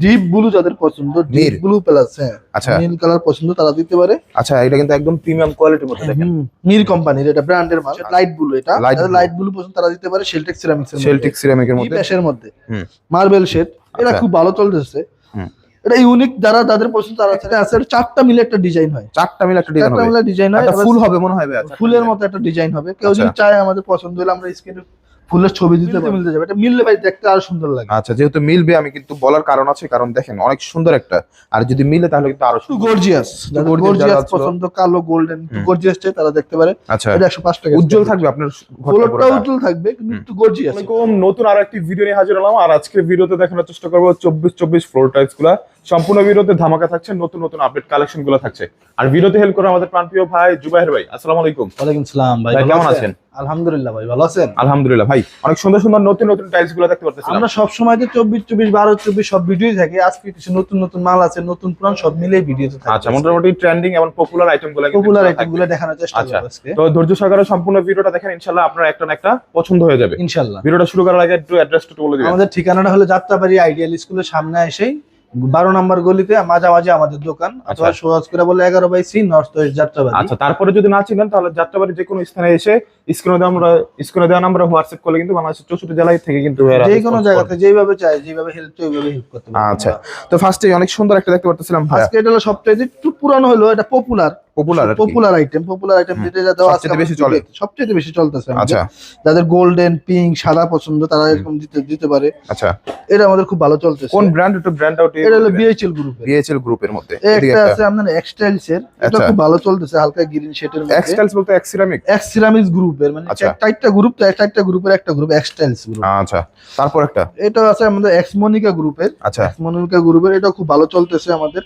Deep blue যাদের পছন্দ deep blue plus হ্যাঁ আচ্ছা। নীল কালার পছন্দ তারা দিতে পারে। আচ্ছা এটা কিন্তু একদম প্রিমিয়াম কোয়ালিটির মধ্যে দেখেন। নীল কোম্পানির এটা ব্র্যান্ডের মাল লাইট ব্লু এটা। Light blue. পছন্দ তারা দিতে পারে শেলটেক সিরামিক্স সেলটিক সিরামিকের মধ্যে। প্যাশের মধ্যে। মার্বেল শেড এটা আচ্ছা। খুব ভালো চলতেছে। এটা ইউনিক যারা তাদের পছন্দ তারা আছে। আছে চারটা মিলে একটা ডিজাইন হয়। চারটা মিলে একটা ডিজাইন চারটা হবে। মিলে ডিজাইন হয়। ফুল হবে মনে হয় ফুলের মতো একটা ডিজাইন হবে। কেউ যদি আচ্ছা। চায় আমাদের পছন্দ হলে আমরা স্ক্রিনে ফুলের ছবি দিতে মিলতে যাবে। এটা মিললে ভাই দেখতে আরও সুন্দর লাগে। আচ্ছা যেহেতু মিলবে আমি কিন্তু বলার কারণ আছে কারণ দেখেন অনেক সুন্দর একটা। আর যদি মিলে তাহলে কিন্তু আরও গর্জিয়াস গর্জিয়াস পছন্দ কালো গোল্ডেন গর্জিয়াস চাই তারা দেখতে পারে। আচ্ছা। এটা টাকা। উজ্জ্বল থাকবে আপনার উজ্জ্বল থাকবে কিন্তু একটু গর্জিয়াস আসসালামাইকুম নতুন আরও একটি ভিডিও নিয়ে হাজির হলাম। আর আজকের ভিডিওতে দেখানোর চেষ্টা করব চব্বিশ চব্বিশ ফ্লোর টাইলসগুলা। সম্পূর্ণ ভিডিওতে ধামাকা থাকছে নতুন নতুন আপডেট কালেকশনগুলো থাকছে। আর ভিডিওতে হেল্প করে আমাদের প্রাণপ্রিয় ভাই জুবাইর ভাই। আসসালামু আলাইকুম। ওয়ালাইকুম সালাম ভাই, কেমন আছেন? আলহামদুলিল্লাহ ভাই ভালো আছেন? আলহামদুলিল্লাহ ভাই অনেক সুন্দর সুন্দর নতুন নতুন টাইলসগুলো দেখতে পারতেছিলাম। আমরা সব সময় তো চব্বিশ চব্বিশ বারো চব্বিশ সব ভিডিওই থাকে। আজকে কিছু নতুন নতুন মাল আছে নতুন পুরান সব মিলে ভিডিওতে আচ্ছা মোটামুটি ট্রেন্ডিং এবং পপুলার আইটেমগুলো পপুলার আইটেমগুলো দেখানোর চেষ্টা আচ্ছা। করব আজকে। তো ধৈর্য সহকারে সম্পূর্ণ ভিডিওটা দেখেন ইনশাআল্লাহ আপনার একটা না একটা পছন্দ হয়ে যাবে। ইনশাল্লাহ ভিডিওটা শুরু করার আগে একটু অ্যাড্রেসটা বলে দিবেন। আমাদের ঠিকানাটা হলো যাত্রাবাড়ি আইডিয়াল স্কুলের সামনে এসেই বারো নম্বর গলিতে মাঝামাঝি আমাদের দোকান অথবা আচ্ছা। সহজ করে বলে এগারো by C north west Jatrabari আচ্ছা তারপরে যদি না চিনেন তাহলে যাত্রাবাড়ি যে কোনো স্থানে এসে স্ক্রিনে দেওয়া আমরা স্ক্রিনে দেওয়া আমরা হোয়াটসঅ্যাপ করলে কিন্তু বাংলাদেশের চৌষট্টি জেলায় থেকে কিন্তু যে কোনো জায়গাতে। যেভাবে চাই যেভাবে হেল্প চাই ওইভাবে হেল্প করতে আচ্ছা তো ফার্স্টে অনেক সুন্দর একটা দেখতে পারতেছিলাম আজকে এটা হলো সবচেয়ে একটু পুরানো হলো এটা popular popular popular item popular item যেটা বেশি চলে। সবচেয়ে বেশি চলতেছে আচ্ছা। যাদের গোল্ডেন পিঙ্ক সাদা পছন্দ তারা এরকম দিতে দিতে পারে। আচ্ছা। এটা আমাদের খুব ভালো চলতেছে। কোন ব্র্যান্ড একটু ব্র্যান্ড আউট এটা হলো বিএইচএল গ্রুপের বিএচএল গ্রুপের মধ্যে। একটা আছে আপনার এক্সটাইলস এর। এটা আচ্ছা। খুব ভালো চলতেছে হালকা গ্রিন শেডের মধ্যে। এক্সটাইলস বলতে এক্সিরামিক গ্রুপের মানে আচ্ছা। চারটা গ্রুপ তো একটা গ্রুপের একটা গ্রুপ এক্সটাইলস গ্রুপ আচ্ছা। তারপর একটা? এটা আছে আমাদের এক্স মনিকা গ্রুপের আচ্ছা। এক্স মনিকা গ্রুপের এটা খুব ভালো চলতেছে আমাদের।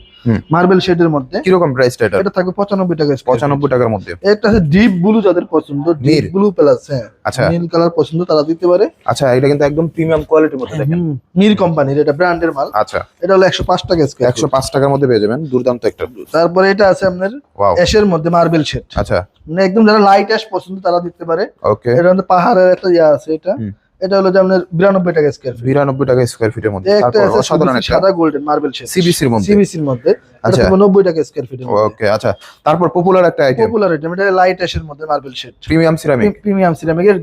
মার্বেল শেডের মধ্যে। কীরকম প্রাইসটা এটা? এটা থাকবে পঁচানব্বই টাকা পঁচানব্বই টাকার মধ্যে। একটা আছে ডিপ ব্লু যাদের পছন্দ ডিপ ব্লু প্লাস হ্যাঁ। আচ্ছা। নীল কালার পছন্দ তারা দিতে পারে। আচ্ছা এটা কিন্তু একদম প্রিমিয়াম কোয়ালিটির মধ্যে দেখেন। হুম, কোম্পানির এটা ব্র্যান্ডের মাল। আচ্ছা। এটা হলো একশো পাঁচ টাকা স্কোয়ার একশো পাঁচ টাকার মধ্যে পেয়ে যাবেন দুর্দান্ত একটা। তারপরে এটা আছে আপনার অ্যাশের মধ্যে মার্বেল শেড আচ্ছা। মানে একদম যারা লাইট অ্যাশ পছন্দ তারা দিতে পারে। ওকে এটা পাহাড়ের একটা ইয়া আছে এটা। এটা হলো যে আপনার বিরানব্বই টাকা স্কোয়ার ফিট বিরানব্বই টাকা স্কোয়ার ফিটের মধ্যে। তারপর একটা সাদা গোল্ডেন মার্বেল শেড সিবিসির মধ্যে। সিবিসির মধ্যে। আচ্ছা। আচ্ছা নব্বই টাকা স্কোয়ার ফিটের ওকে আচ্ছা। তারপর পপুলার একটা আইটেম পপুলার আইটেম এটা লাইট অ্যাশের মধ্যে marble shade premium ceramic premium ceramic এর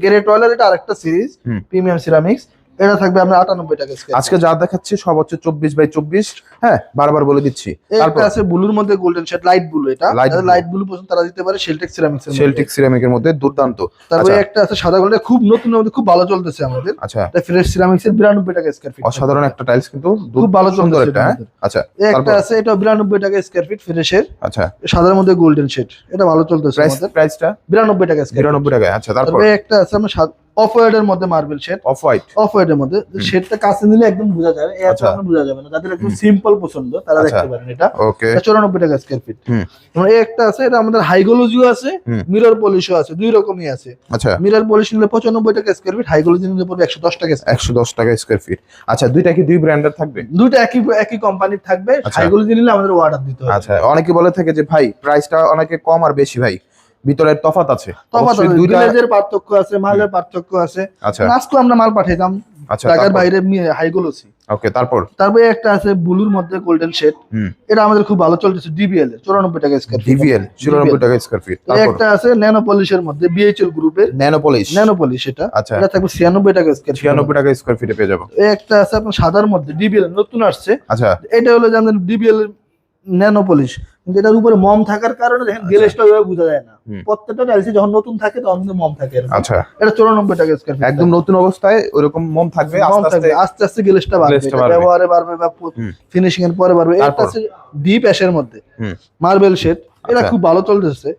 এটা আরেকটা সিরিজ প্রিমিয়াম সিরামিক্স এটা থাকবে আপনার আটানব্বই টাকা আজকে যা দেখাচ্ছি সব হচ্ছে চব্বিশ বাই চব্বিশ। হ্যাঁ বারবার বলে দিচ্ছি। তারপর আছে ব্লুর মধ্যে গোল্ডেন শেড লাইট ব্লু এটা। লাইট ব্লু পছন্দ তারা দিতে পারে শেলটেক সিরামিক্স এর সেলটিক সিরামিকের মধ্যে দুর্দান্ত। তারপরে আচ্ছা। একটা আছে সাদা গোল্ডে খুব নতুন মধ্যে খুব ভালো চলতেছে আমাদের। আচ্ছা। এটা ফ্রেশ সিরামিক্স এর বিরানব্বই টাকা স্কোয়ার ফিট অসাধারণ একটা টাইলস কিন্তু খুব ভালো সুন্দর একটা হ্যাঁ? এটা আচ্ছা একটা আছে এটা বিরানব্বই টাকা স্কোয়ার ফিট ফ্রেশের আচ্ছা। সাদার মধ্যে গোল্ডেন শেড এটা ভালো চলতেছে আমাদের। প্রাইসটা বিরানব্বই টাকা স্কোয়ার বিরানব্বই টাকা আচ্ছা তারপরে? একটা আছে আমার অফ হোয়াইট এর মধ্যে marble shade off white off white এর মধ্যে শেডটা কাছে নিলে একদম বোঝা যাবে এত আচ্ছা। আপনার বোঝা যাবে না। যাদের একদম সিম্পল পছন্দ। তারা আচ্ছা। দেখতে পারেন এটা। ওকে এটা চৌরানব্বই টাকা স্কোয়ার ফিট হুম। এই একটা আছে এটা আমাদের হাইগোলজিও আছে। মিরর পলিশও আছে। দুই রকমই আছে। আচ্ছা। মিরর পলিশ নিলে পঁচানব্বই টাকা স্কোয়ার ফিট হাইগোলজি নিলে পড়বে একশো দশ টাকা square একশো দশ টাকা স্কোয়ার ফিট আচ্ছা দুইটা কি দুই ব্র্যান্ডের থাকবে? দুইটা একই একই কোম্পানির থাকবে। আচ্ছা। হাইগোলজি নিলে আমাদের অর্ডার দিতে হবে। আচ্ছা অনেকে বলে থাকে যে ভাই প্রাইসটা অনেকে কম আর বেশি ভাই। ভিতরের তফাত আছে। অবশ্যই আছে, দুইটা গ্লেজের পার্থক্য আছে মালের পার্থক্য আছে। আচ্ছা। আজকে আমরা মাল পাঠাইতাম। আচ্ছা ঢাকার বাইরে হাইগোলসি ওকে তারপর? তারপরে একটা আছে ব্লুর মধ্যে গোল্ডেন শেড। এটা আমাদের খুব ভালো চলতেছে ডিবিএল এর চৌরানব্বই টাকা স্কোয়ার ডিভিএল চুরানব্বই টাকা স্কোয়ার ফিট তারপর? একটা আছে ন্যানো পলিশের মধ্যে বিএইচএল গ্রুপের ন্যানো পলিশ ন্যানো পলিশ এটা। আচ্ছা। এটা থাকবে ছিয়ানব্বই টাকা স্কোয়ার ফিট ছিয়ানব্বই টাকা স্কোয়ার ফিটে পেয়ে যাব। একটা আছে আপনার সাদার মধ্যে ডিবিএল নতুন আসছে। আচ্ছা। এটা হলো যে আমাদের ডিবিএল ন্যানো পলিশ কিন্তু এটার উপরে মম থাকার কারণে দেখেন গ্লেজটা ওইভাবে বোঝা যায় না। প্রত্যেকটা টাইলসে যখন নতুন থাকে তখন কিন্তু মম থাকে আচ্ছা। এটা চুরানব্বই টাকা স্কোয়ার ফিট একদম নতুন অবস্থায় ওরকম মোম থাকবে আস্তে আস্তে আস্তে বাড়বে। ব্যবহারে বাড়বে বা ফিনিশিং এর পরে বাড়বে। এটা? আছে ডিপ অ্যাশের মধ্যে। মার্বেল শেড এটা আচ্ছা। খুব ভালো চলতেছে।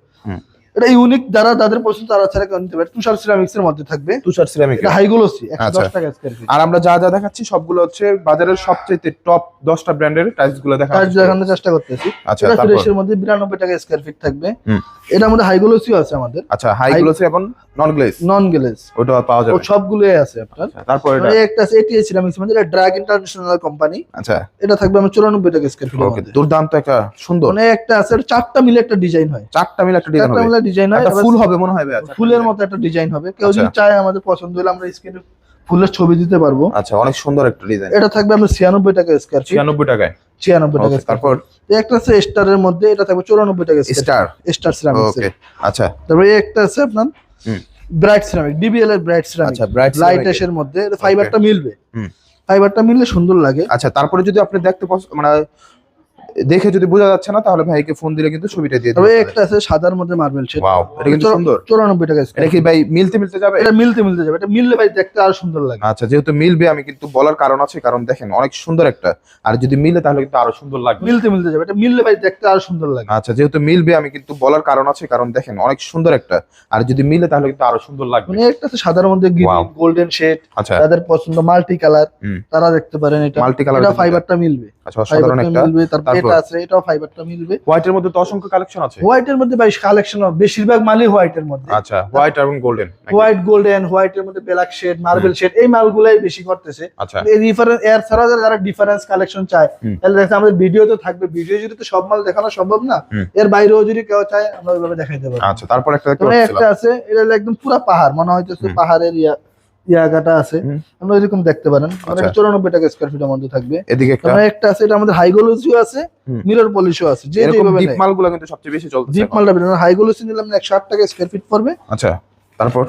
এটা ইউনিক যারা যাদের পছন্দ তারা ছাড়া কেউ নিতে পারে। তুষার সিরামিক্স এর মধ্যে থাকবে। তুষার সিরামিক এটা হাইগোলসি একশো আচ্ছা। টাকা স্কোয়ার ফিট আর আমরা যা যা দেখাচ্ছি সবগুলো হচ্ছে বাজারের সবচেয়ে টপ দশটা ব্র্যান্ডের টাইলসগুলো দেখা কাজ দেখানোর চেষ্টা করতেছি। আচ্ছা তারপর? ফ্রেশের মধ্যে বিরানব্বই টাকা স্কোয়ার ফিট থাকবে। হুম। এটার মধ্যে হাইগোলসিও আছে আমাদের। আচ্ছা হাই গ্লোসি এবং নন গ্লেস নন গ্লেজ ওটা পাওয়া ও যাবে সবগুলোই আছে আপনার। আচ্ছা, তারপর এটা? এই একটা আছে এটিএস সিরামিক্স মানে এটা ড্রাগ ইন্টারন্যাশনাল কোম্পানি আচ্ছা। এটা থাকবে আমার চুরানব্বই টাকা স্কোয়ার ফিট ওকে দুর্দান্ত একটা সুন্দর। মানে একটা আছে চারটা মিলে একটা ডিজাইন হয়। চারটা মিলে একটা ডিজাইন হবে। ডিজাইন হয় ফুল হবে মনে হয় ফুলের মতো একটা ডিজাইন হবে। কেউ আচ্ছা। যদি চায় আমাদের পছন্দ হলে আমরা স্ক্রিনে ফুলের ছবি দিতে পারব। আচ্ছা অনেক সুন্দর একটা ডিজাইন এটা থাকবে আপনার ছিয়ানব্বই টাকা স্কোয়ার ছিয়ানব্বই টাকায়। ছিয়ানব্বই টাকা তারপর? একটা আছে স্টারের মধ্যে এটা থাকবে চৌরানব্বই টাকা স্টার স্টার সিরামিক্স আচ্ছা। তারপরে একটা আছে আপনার হুম। ব্রাইট সিরামিক ডিবিএল এর ব্রাইট সিরামিক আচ্ছা ব্রাইট লাইটের মধ্যে ফাইবারটা মিলবে। হুম। ফাইবারটা মিললে সুন্দর লাগে। আচ্ছা তারপরে যদি আপনি দেখতে মানে দেখে যদি বোঝা যাচ্ছে না তাহলে ভাইকে ফোন দিলে কিন্তু ছবিটা দিয়ে তবে একটা আছে সাদার মধ্যে মার্বেল শেড ওয়াও এটা কিন্তু সুন্দর। চৌরানব্বই টাকা এটা কি ভাই মিলতে মিলতে যাবে? এটা মিলতে মিলতে যাবে। এটা মিললে ভাই দেখতে আরও সুন্দর লাগে। আচ্ছা যেহেতু মিলবে আমি কিন্তু বলার কারণ আছে কারণ দেখেন অনেক সুন্দর একটা। আর যদি মিলে তাহলে কিন্তু আরও সুন্দর লাগবে। মিলতে মিলতে যাবে। এটা মিললে ভাই দেখতে আরও সুন্দর লাগে। আচ্ছা যেহেতু মিলবে আমি কিন্তু বলার কারণ আছে কারণ দেখেন অনেক সুন্দর একটা। আর যদি মিলে তাহলে কিন্তু আরও সুন্দর লাগবে। মানে একটা আছে সাদার মধ্যে গোল্ডেন শেড আচ্ছা। তাদের পছন্দ মাল্টি কালার। তারা দেখতে পারেন এটা। মাল্টি কালার এটা ফাইবারটা মিলবে। আচ্ছা অসাধারণ একটা। মিলবে তারপর? এটা আছে এটাও ফাইবারটা মিলবে। হোয়াইটের মধ্যে তো অসংখ্য কালেকশন আছে। হোয়াইটের মধ্যে ভাই কালেকশন বেশিরভাগ মালই হোয়াইটের মধ্যে। আচ্ছা হোয়াইট এবং গোল্ডেন হোয়াইট গোল্ডেন হোয়াইটের মধ্যে ব্ল্যাক শেড মার্বেল শেড এই মালগুলাই বেশি করতেছে আচ্ছা। এই এর ছাড়া যারা- ডিফারেন্স কালেকশন চায় তাহলে দেখতে আমাদের ভিডিও তো থাকবে। ভিডিও যদি তো সব মাল দেখানো সম্ভব না এর বাইরেও যদি কেউ চায় আমরা ওইভাবে দেখাইতে পারব। আচ্ছা তারপর একটা একটা আছে এটা একদম পুরো পাহাড় মনে হইতেছে। পাহাড়ের ইয়া। আছে। আমরা এরকম দেখতে পারেন। চৌরানব্বই টাকা স্কোয়ার ফিটের মধ্যে থাকবে। এদিকে একটা। আছে এটা আমাদের হাইগোলজিও আছে। মিরর পলিশও আছে যে এরকম যেভাবে ডিপ মালগুলো কিন্তু সবচেয়ে বেশি চলতেছে ডিপ মালটা বেরোনো হাইগোলজি নিলাম একশো আট টাকা স্কোয়ার ফিট পড়বে। আচ্ছা তারপর?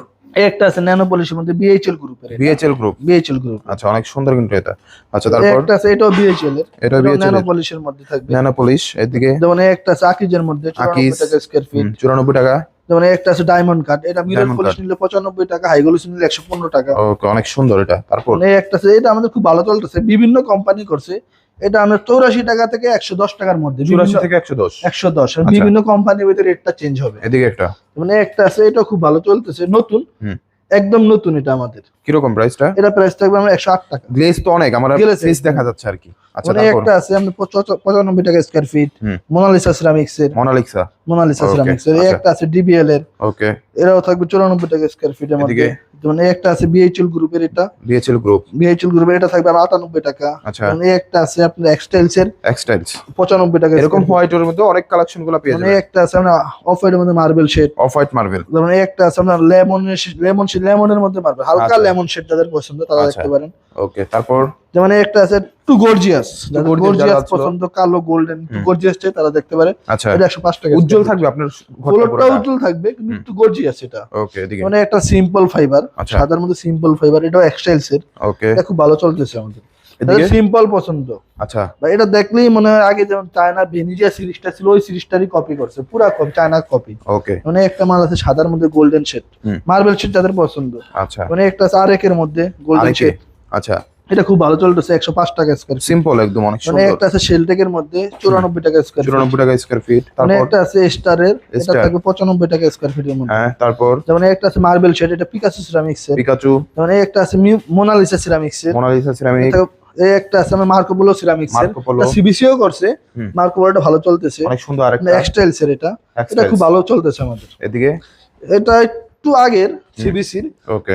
একটা আছে ন্যানো পলিশের মধ্যে বিএইচএল গ্রুপের বিএচএল গ্রুপ বিএইচএল গ্রুপ আচ্ছা অনেক সুন্দর কিন্তু এটা। আচ্ছা তারপর? একটা আছে এটাও বিএইচএল এর। এটা বিএচএল ন্যানো পলিশের মধ্যে থাকবে। ন্যানো পলিশ এদিকে? যেমন একটা আছে আকিজের মধ্যে। টাকা স্কোয়ার ফিট চুরানব্বই টাকা। যেমন একটা আছে ডায়মন্ড কাট এটা মিরর পলিশ নিলে পঁচানব্বই টাকা হাই গ্লোস নিলে একশো পনেরো টাকা। ওকে অনেক সুন্দর এটা। তারপর? মানে এই একটা আছে এটা আমাদের খুব ভালো চলতেছে বিভিন্ন কোম্পানি করছে এটা আমরা চৌরাশি টাকা থেকে একশো দশ টাকার মধ্যে চুরাশি থেকে একশো দশ। একশো দশ আচ্ছা। বিভিন্ন কোম্পানির ভিতরে রেটটা চেঞ্জ হবে। এদিকে একটা। মানে একটা আছে এটা খুব ভালো চলতেছে নতুন। হুম। একদম নতুন এটা আমাদের। কীরকম প্রাইসটা এটা প্রাইস থাকবে আমরা একশো আট টাকা। গ্লেজ তো অনেক আমার গ্লেজ দেখা যাচ্ছে আর কি আচ্ছা মানে তারপর? একটা আছে পঁচা- পঁচানব্বই টাকা square feet Mona Lisa ceramics এর Mona Lisa Mona Lisa ceramics এর। একটা আছে ডিবিএল এর ওকে এরাও থাকবে চুরানব্বই টাকা স্কোয়ার ফিটের মধ্যে? যেমন এই একটা আছে বিএইচএল গ্রুপের এটা। বিএইচএল গ্রুপ বিএইচএল গ্রুপের এটা থাকবে আমার আটানব্বই টাকা। আচ্ছা। এই একটা আছে আপনার এক্সটাইলস এর। এক্সটাইলস পঁচানব্বই টাকা। এরকম হোয়াইট এর মধ্যে অনেক কালেকশনগুলো পেয়ে মানে যাবেন। একটা আছে আপনার অফ হোয়াইটের মধ্যে marble shade off white marble যেমন এই একটা আছে আপনার লেমন লেমন শেড লেমনের মধ্যে মার্বেল হালকা আচ্ছা। লেমন শেড যাদের পছন্দ তারা আচ্ছা। দেখতে পারেন। ওকে তারপর? এই একটা আছে টু গর্জিয়াস গর্জিয়াস পছন্দ কালো গোল্ডেন টু গর্জিয়াস চাই তারা দেখতে পারে। আচ্ছা। এটা একশো পাঁচ টাকা। উজ্জ্বল থাকবে আপনার পুরোটা? উজ্জ্বল থাকবে কিন্তু। একটু গর্জিয়াস এটা। ওকে এদিকে। মানে একটা সিম্পল ফাইবার আচ্ছা। সাদার মধ্যে সিম্পল ফাইবার এটাও এক্সটাইলস এর ওকে এটা খুব ভালো চলতেছে আমাদের। এদিকে? সিম্পল পছন্দ। আচ্ছা। বা এটা দেখলেই মনে হয় আগে যেমন চায়না ভেনিজিয়া সিরিজটা ছিল ওই সিরিজটারই কপি করছে। পুরা কপি চায়না কপি ওকে মানে একটা মাল আছে সাদার মধ্যে গোল্ডেন শেড মার্বেল শেড যাদের পছন্দ। আচ্ছা। মানে একটা আছে আরেক এর মধ্যে গোল্ডেন শেড আচ্ছা। এটা খুব ভালো চলতেছে একশো পাঁচ টাকা স্কোয়ার সিম্পল একদম অনেক মানে সুন্দর। একটা আছে শেলটেকের মধ্যে চুরানব্বই টাকা স্কোয়ার চুরানব্বই টাকা স্কোয়ার ফিট মানে তারপর একটা আছে স্টারের এটা থাকবে পঁচানব্বই টাকা স্কোয়ার ফিটের মধ্যে। হ্যাঁ তারপর? যেমন একটা আছে মার্বেল শেড এটা পিকাসো সিরামিক্স এর পিকাচু যেমন একটা আছে মোনালিসা সিরামিক্স এর মোনালিসা সিরামিক এটা- এই একটা আছে আমার মার্কো পোলো সিরামিক্স এর সিবিসিও করছে। মার্কো পোলোটা ভালো চলতেছে। অনেক সুন্দর আরেকটা। এক্সটাইলস এর এটা। এটা খুব ভালো চলতেছে আমাদের। এদিকে? এটা একটু আগের সিবিসির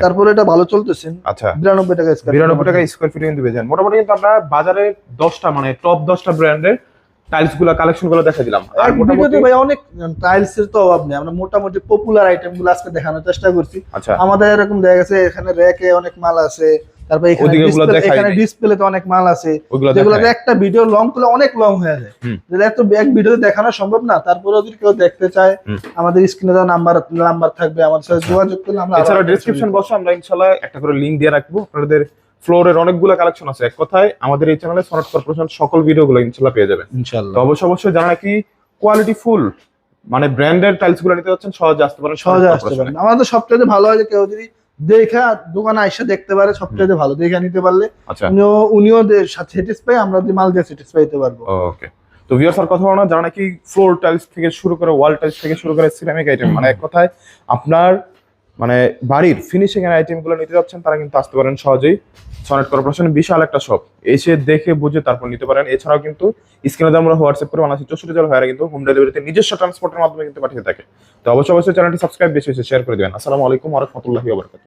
তারপরে এটা ভালো চলতেছে। আচ্ছা। বিরানব্বই টাকা স্কোয়ার বিরানব্বই টাকা স্কোয়ার ফিট কিন্তু বেজেন মোটামুটি কিন্তু আমরা বাজারে দশটা মানে টপ দশটা ব্র্যান্ডের টাইলসগুলা কালেকশনগুলো দেখা দিলাম। আর আর মোটামুটি ভাই অনেক টাইলস এর তো অভাব নেই। আমরা মোটামুটি পপুলার আইটেমগুলো আজকে দেখানোর চেষ্টা করছি। আচ্ছা। আমাদের এরকম দেখা গেছে এখানে র্যাকে অনেক মাল আছে। তারপর এখানে অনেক মাল আছে। যেগুলো একটা ভিডিও লং করলে অনেক লং হয়ে যায়। যেটা এত এক ভিডিওতে দেখানো সম্ভব না। তারপরে যদি কেউ দেখতে চায় আমাদের স্ক্রিনে দেওয়া নাম্বার নাম্বার থাকবে আমাদের সাথে আচ্ছা। যোগাযোগ করলে আমরা এছাড়া একটা ডেসক্রিপশন বক্সে আমরা একটা করে লিংক দিয়ে রাখব। আপনাদের ফ্লোরের অনেকগুলো কালেকশন আছে। এক কথায় আমাদের এই চ্যানেলে সনাট কর্পোরেশন সকল ভিডিওগুলো ইনশাল্লাহ পেয়ে যাবেন। ইনশাআল্লাহ। তো অবশ্যই অবশ্যই যারা নাকি কোয়ালিটি ফুল মানে ব্র্যান্ডের টাইলসগুলো নিতে যাচ্ছেন সহজে আসতে পারেন সহজে আসতে পারেন। আমাদের সবচেয়ে ভালো হয় যে কেউ যদি দেখা দোকানে এসে দেখতে পারে সবচেয়ে ভালো। দেখে নিতে পারলে আচ্ছা। উনিও উনিও স্যাটিসফাই আমরা যদি মাল দিয়ে স্যাটিসফাই হতে পারব। ওকে তো ভিউয়ার্স আর কথা বলো যারা নাকি ফ্লোর টাইলস থেকে শুরু করে ওয়াল টাইলস থেকে শুরু করে সিরামিক আইটেম মানে এক কথায় আপনার মানে বাড়ির ফিনিশিং এর আইটেমগুলো নিতে যাচ্ছেন তারা কিন্তু আসতে পারেন সহজেই। সনেট কর্পোরেশনের বিশাল একটা শপ এসে দেখে বুঝে তারপর নিতে পারেন। এছাড়াও কিন্তু স্ক্রিনে আমরা হোয়াটসঅ্যাপ করে বাংলাদেশের চৌষট্টি জেলা ভাইরা কিন্তু হোম ডেলিভারিতে নিজস্ব ট্রান্সপোর্টের মাধ্যমে কিন্তু পাঠিয়ে থাকে। তো অবশ্যই অবশ্যই চ্যানেলটি সাবস্ক্রাইব বেশি বেশি শেয়ার করে দেবেন। আসসালামু আলাইকুম ওয়া বারাকাতুহু।